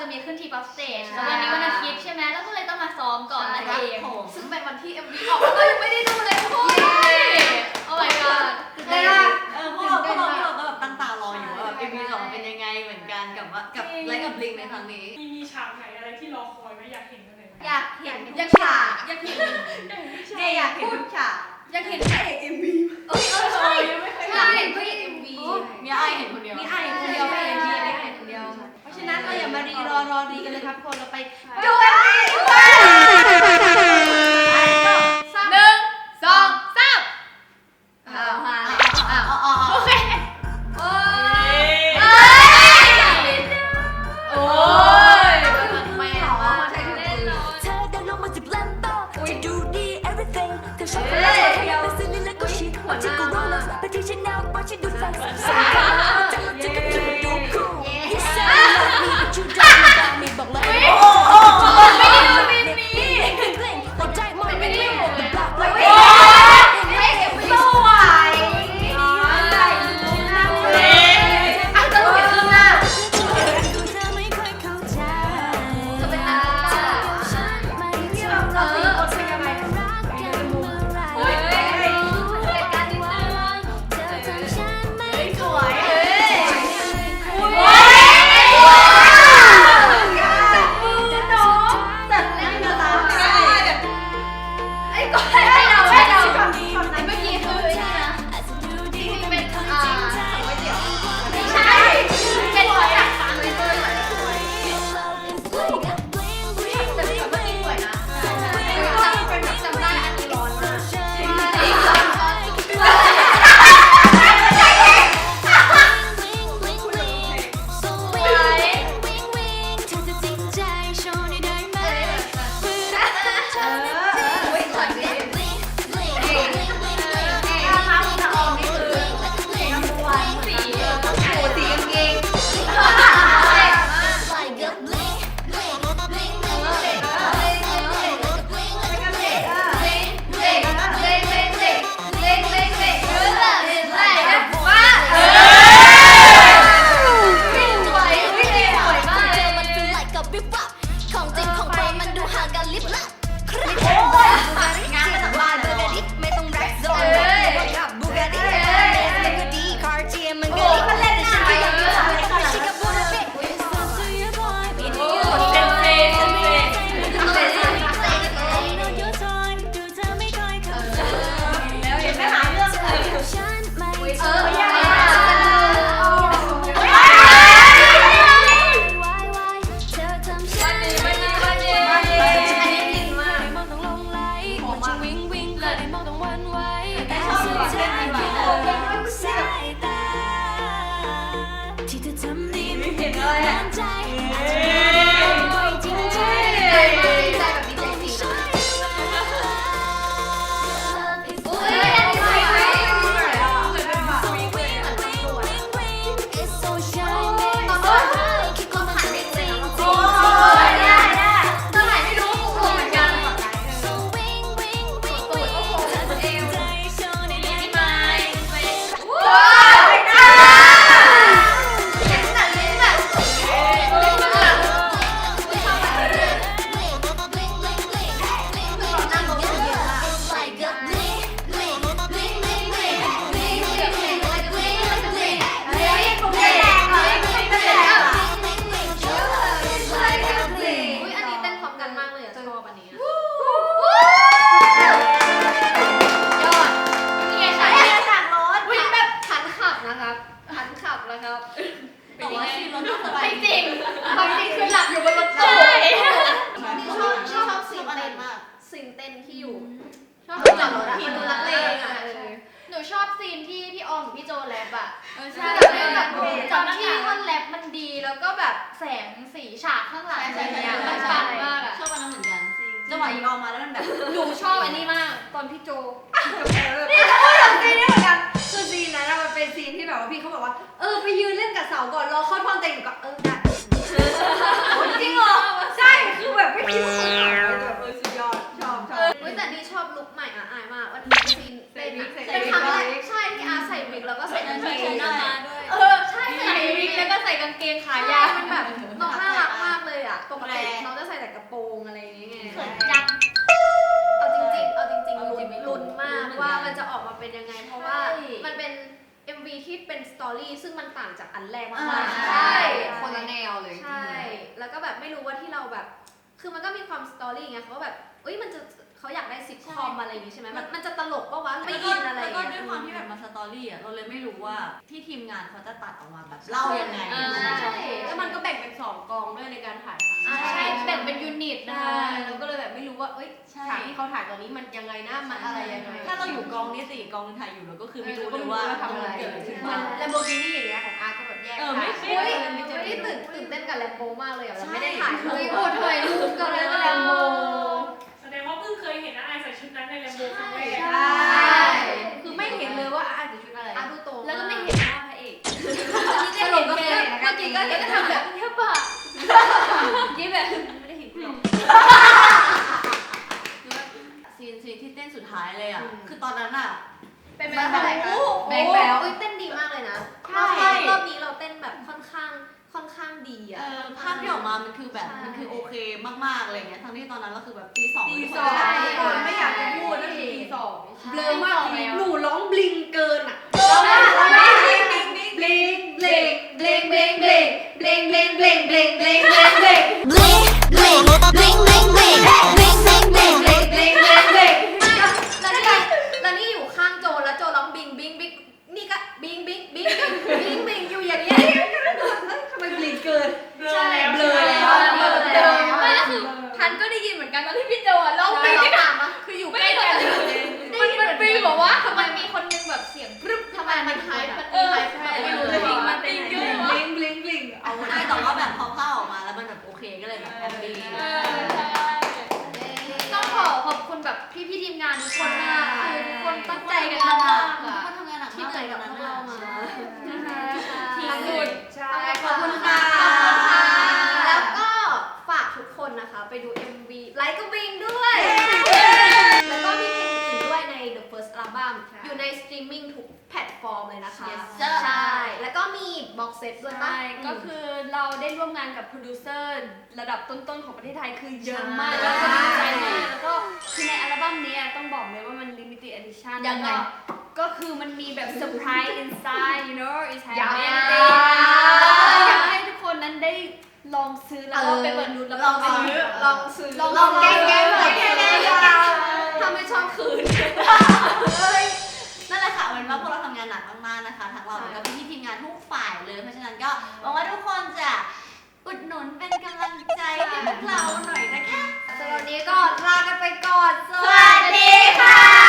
จะมีขึ้นทีป๊อปเซจแล้ววันนี้วันอาทิตย์ใช่ไหมแล้วก็เลยต้องมาซ้อมก่อนนั่นเองซึ่งเป็นวันที่เอ็มแล้อก็ยังไม่ได้ดูเลยทุกคนโอ้ my god ได้ะเออพวกเราพวกเราพวก็แบบตั้งตารออยู่ว่าเอ็มบีสองเป็นยังไงเหมือนกันกับว่ากับไลฟ์กับบลิงในครั้งนี้ รอรีกันเลยครับคนเราไปดู and. หนูชอบอันนี้มาก ตอนพี่โจพี่โจนี่ก็พูดถึงซีนนี้เหมือนกันคือซีนนั้นะมันเป็นซีนที่แบบว่าพี่เขาบอกว่า เออไปยืนเล่นกับเสาก่อนรอเข้าท้องเต็มก่อนเออได้จริงเหรอใช่คือแบบไม่คิดว่อะแบบเออสุดยอดชอบชอบแต่ดีชอบลุคใหม่อะอายมากวันนี้เป็นเป็นวิกคไรใช่ที่อาใส่วิกแล้วก็ใส่กางเกงใาใช่ใส่วิกแล้วก็ใส่กางเกงขายาว ออกมาเป็นยังไง เพราะว่าใช่มันเป็น MV ที่เป็นสตอรี่ซึ่งมันต่างจากอันแรกอ่ามากๆใช่ใช่ คนละแนวเลย ใช่ แล้วก็แบบไม่รู้ว่าที่เราแบบ คือมันก็มีความสตอรี่ไงเขาก็แบบเอ้ยมันจะ เขาอยากได้ซิทคอมอะไรอย่างงี้ใช่ไหมมันมันจะตลกปะวะไม่อินอะไรอแล้วย่างก็เงี้ยด้วยความที่แบบมาสตอรี่อะเราเลยไม่รู้ว่าที่ทีมงานเขาจะตัดออกมาแบบเล่ายังไงเออใช่ แล้วมันก็แบ่งเป็นสองกองด้วยในการถ่ายครั้งอ่านี้ใช่แบ่งเป็นยูนิตนะ ใช่เราก็เลยแบบไม่รู้ว่าเอ้ยใช่ ฉากที่เขาถ่ายตอนนี้มันยังไงนะมันอะไรยังไงถ้าเราอยู่กองนี้สิอีกกองนึงถ่ายอยู่เราก็คือไม่รู้เลยว่าทำอะไรเกิดอะไรขึ้นมับ้านงแลมโบกินี่อย่างเงี้ยของอาร์ตก็แบบแยกเออไม่ ถ่ายไม่เฮ้ยเออไม่เจอได้ตื่นตื่นเต้นกับแลมโบมากเลยอะเราไม่ได้ใช่ถ่ายเฮ้ยเลโอ้ถ่ายรูปกันเลยก็แลมโบ นั้นในแลมโบครั้งแรกใช่ คือไม่เห็นเลยว่าอาร์ตใส่ชุดอะ มามันคือแบบใช่มันคือโอเคมากๆอะไรเงี้ยทั้งที่ตอนนั้นเราคือแบบตีสองตีทุกสคอนงใช่ทุกคนไม่อยากจะพูดนั่นคือตีสองเบลอมากทีหนูร้องบลิงเกินอะร้องได้ร้องได้บลิงบลิงบลิงบลิงบลิงบลิงบลิงบลิงบลิงบลิงบลิง เหมือนกันตอนที่พี่โจอะร้องเพลงเราที่ถามมาคืออยู่ใกล้กันมันมันฟีลบอกว่าทำไมมีคนนึงแบบเสียงพรึบทำไมมันไฮป์มันเอมีอไฮป์แบบไม่ไม่รู้รู้เลเลยยมันติงเยอะบลิงบลิงบลิงเอาใช่แต่ว่าแบบพอภาพออกมาแล้วมันแบบโอเคก็เลยแบบแฮปปี้ต้องขอขอบคุณแบบพี่พี่ๆทีมงานทุกคนมากคือทุกคนตั้งใจกันมากทุกอะคนทำงานหนักที่มากเหนื่อยกับพวกเรามาที่สุดใช่ขอบคุณค่ะ นนะคะ ไปดู MV ไลค์กับวิงด้วย แล้วก็มีเพลงอื่นด้วยใน The First Album อยู่ในสตรีมมิ่งทุกแพลตฟอร์มเลยนะคะ Yes, sir ใช่ แล้วก็มีบ็อกเซตด้วยปะ ใช่ก็คือเราได้ร่วมงานกับโปรดิวเซอร์ระดับต้นๆของประเทศไทยคือเยอะมากใช่แล้วก็ดีใจมากแล้วก็คือในอัลบั้มนี้ต้องบอกเลยว่ามัน limited edition ยังไง แล้วก็ก็คือมันมีแบบ surprise inside you know it's ยัง having ไงอยากให้ทุกคนนั้นได้ ลองซื้อแล้วก็ไปเปิดดูแล้วลองซื้อลองซื้อลองลองแก้แก้หน่อยแก้แก้แก้แก้หน่อยถ้าไม่ชอบคืนนั่นแหละค่ะเอาเป็นว่าพวกเราทำงานหนักมากๆนะคะทั้งเราแล้วก็พี่ๆทีมงานทุกฝ่ายเลย เพราะฉะนั้นก็หวังว่าทุกคนจะอุดหนุนเป็นกำลังใจให้พวกเราหน่อยนะคะสำหรับวันนี้ก็ลากันไปก่อนสสวัสดีค่ะ